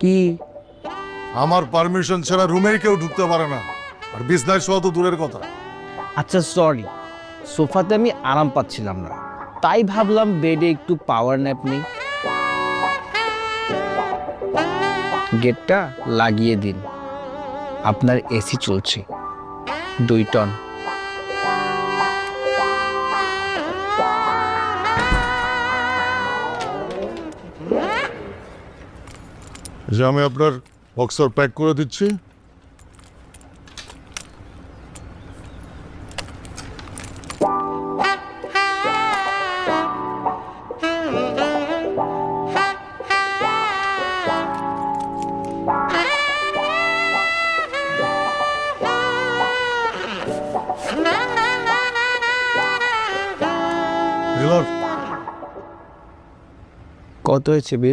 কি? আমার পারমিশন ছাড়া রুমেই কেউ ঢুকতে পারে না। আর বিজনেস হওয়া তো দূরের কথা। আচ্ছা সরি সোফাতে আমি আরাম পাচ্ছিলাম না। তাই ভাবলাম বেডে একটু পাওয়ার ন্যাপ নেই। গেটটা লাগিয়ে দিন। আপনার এসি চলছে। দুই টন যে আমি আপনার বক্সর প্যাক করে দিচ্ছি। কত হয়েছে বিল